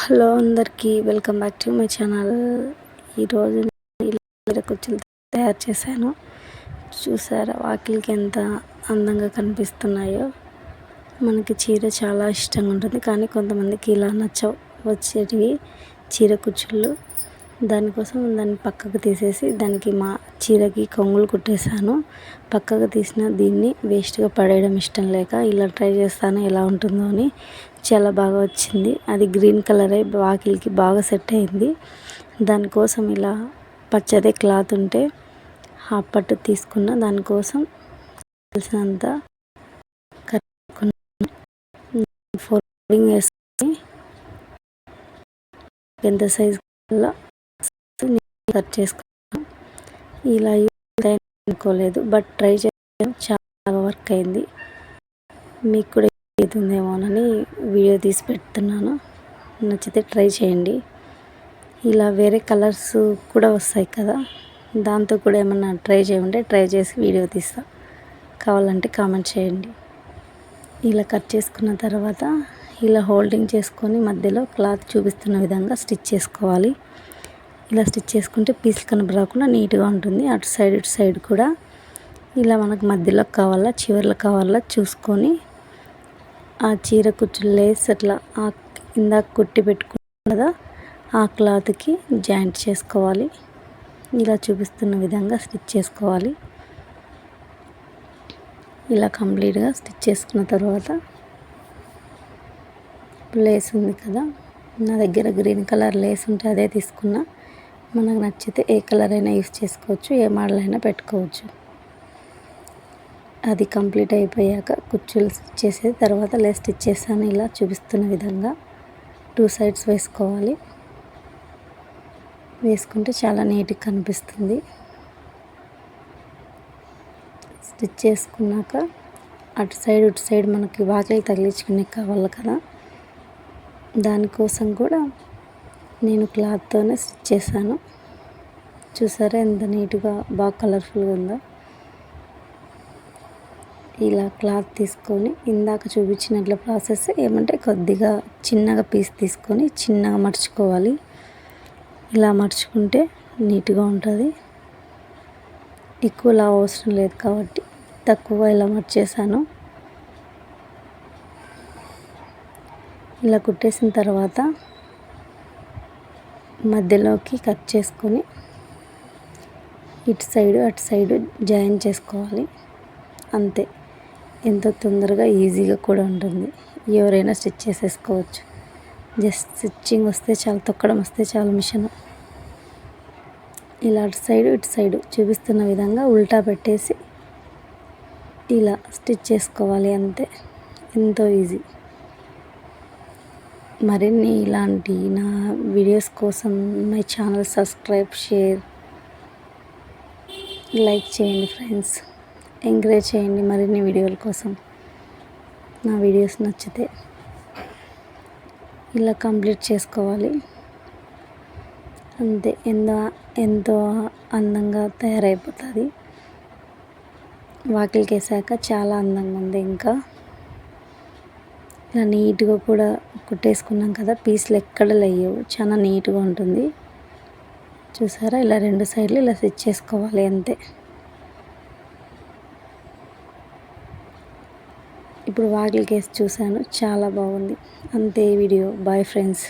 Hello అందరికీ welcome back to my channel. ఈరోజు ఇలా కుర్చీలు తయారు చేశాను. చూసారా వాకిలికి ఎంత అందంగా కనిపిస్తున్నాయో. మనకి చీర చాలా ఇష్టంగా ఉంటుంది. కానీ కొంతమందికి ఇలా నచ్చ వచ్చేటివి చీర కుచ్చుళ్ళు. దానికోసం దాన్ని పక్కకు తీసేసి దానికి మా చీరకి కొంగులు కుట్టేశాను. పక్కకు తీసిన దీన్ని వేస్ట్గా పడేయడం ఇష్టం లేక ఇలా ట్రై చేస్తాను ఎలా ఉంటుందో అని చాలా బాగా వచ్చింది. అది గ్రీన్ కలర్ అయి వాకిలికి బాగా సెట్ అయింది. దానికోసం ఇలా పచ్చదే క్లాత్ ఉంటే హాఫ్ పట్టు తీసుకున్న దానికోసం తెలిసినంత ఫోల్డింగ్ వేసుకొని ఎంత సైజు కట్ చేసుకున్నాను. ఇలా అనుకోలేదు బట్ ట్రై చేయడం చాలా వర్క్ అయింది. మీకు కూడా అవుతుందేమోనని వీడియో తీసి పెడుతున్నాను. నచ్చితే ట్రై చేయండి. ఇలా వేరే కలర్స్ కూడా వస్తాయి కదా దాంతో కూడా ఏమన్నా ట్రై చేయమంటే ట్రై చేసి వీడియో తీస్తా. కావాలంటే కామెంట్ చేయండి. ఇలా కట్ చేసుకున్న తర్వాత ఇలా హోల్డింగ్ చేసుకొని మధ్యలో క్లాత్ చూపిస్తున్న విధంగా స్టిచ్ చేసుకోవాలి. ఇలా స్టిచ్ చేసుకుంటే పీసులు కనబడకుండా నీట్గా ఉంటుంది. అటు సైడ్ ఇటు సైడ్ కూడా. ఇలా మనకు మధ్యలో కావాలా చివర్లో కావాలా చూసుకొని ఆ చీర కుచ్చులు లేస్ అట్లా ఆ ఇందాక కుట్టి పెట్టుకున్నాం కదా ఆ క్లాత్కి జాయింట్ చేసుకోవాలి. ఇలా చూపిస్తున్న విధంగా స్టిచ్ చేసుకోవాలి. ఇలా కంప్లీట్గా స్టిచ్ చేసుకున్న తర్వాత లేస్ ఉంది కదా నా దగ్గర గ్రీన్ కలర్ లేస్ ఉంటే అదే తీసుకున్నా. మనకు నచ్చితే ఏ కలర్ అయినా యూస్ చేసుకోవచ్చు ఏ మోడల్ అయినా పెట్టుకోవచ్చు. అది కంప్లీట్ అయిపోయాక కుర్చీలు చేసేది తర్వాత లే స్టిచ్ చేశాను ఇలా చూపిస్తున్న విధంగా టూ సైడ్స్ వేసుకోవాలి. వేసుకుంటే చాలా నీట్గా కనిపిస్తుంది. స్టిచ్ చేసుకున్నాక అటు సైడ్ ఇటు సైడ్ మనకి వాకిలి తగిలించుకునే కావాలి కదా. దానికోసం కూడా నేను క్లాత్తోనే స్టిచ్ చేశాను. చూసారా ఎంత నీట్గా బాగా కలర్ఫుల్గా ఉందో. ఇలా క్లాత్ తీసుకొని ఇందాక చూపించినట్ల ప్రాసెస్ ఏమంటే కొద్దిగా చిన్నగా పీస్ తీసుకొని చిన్నగా మర్చుకోవాలి ఇలా మర్చుకుంటే నీట్గా ఉంటుంది. ఎక్కువ లా అవసరం లేదు కాబట్టి తక్కువ ఇలా మర్చేసాను ఇలా కుట్టేసిన తర్వాత మధ్యలోకి కట్ చేసుకొని ఇటు సైడు అటు సైడు జాయిన్ చేసుకోవాలి. అంతే. ఎంతో తొందరగా ఈజీగా కూడా ఉంటుంది. ఎవరైనా స్టిచ్ చేసేసుకోవచ్చు. జస్ట్ స్టిచ్చింగ్ వస్తే చాలా తొక్కడం వస్తే చాలా మిషన్. ఇలా అటు సైడు ఇటు సైడు చూపిస్తున్న విధంగా ఉల్టా పెట్టేసి ఇలా స్టిచ్ చేసుకోవాలి అంతే. ఎంతో ఈజీ. మరిన్ని ఇలాంటి నా వీడియోస్ కోసం my channel subscribe share like చేయండి ఫ్రెండ్స్. ఎంకరేజ్ చేయండి మరిన్ని వీడియోల కోసం. నా వీడియోస్ నచ్చితే ఇలా కంప్లీట్ చేసుకోవాలి. అంతే ఎంతో ఎంతో అందంగా తయారైపోతుంది. వాకిలికి వేసాక చాలా అందంగా ఉంది ఇంకా. ఇలా నీట్గా కూడా కుట్టేసుకున్నాం కదా పీసులు ఎక్కడ లేవు. చాలా నీట్గా ఉంటుంది. చూసారా? ఇలా రెండు సైడ్లు ఇలా స్టిచ్ చేసుకోవాలి అంతే. ఇప్పుడు వాకిలి కేసు చూశాను. చాలా బాగుంది. అంతే వీడియో. Bye friends.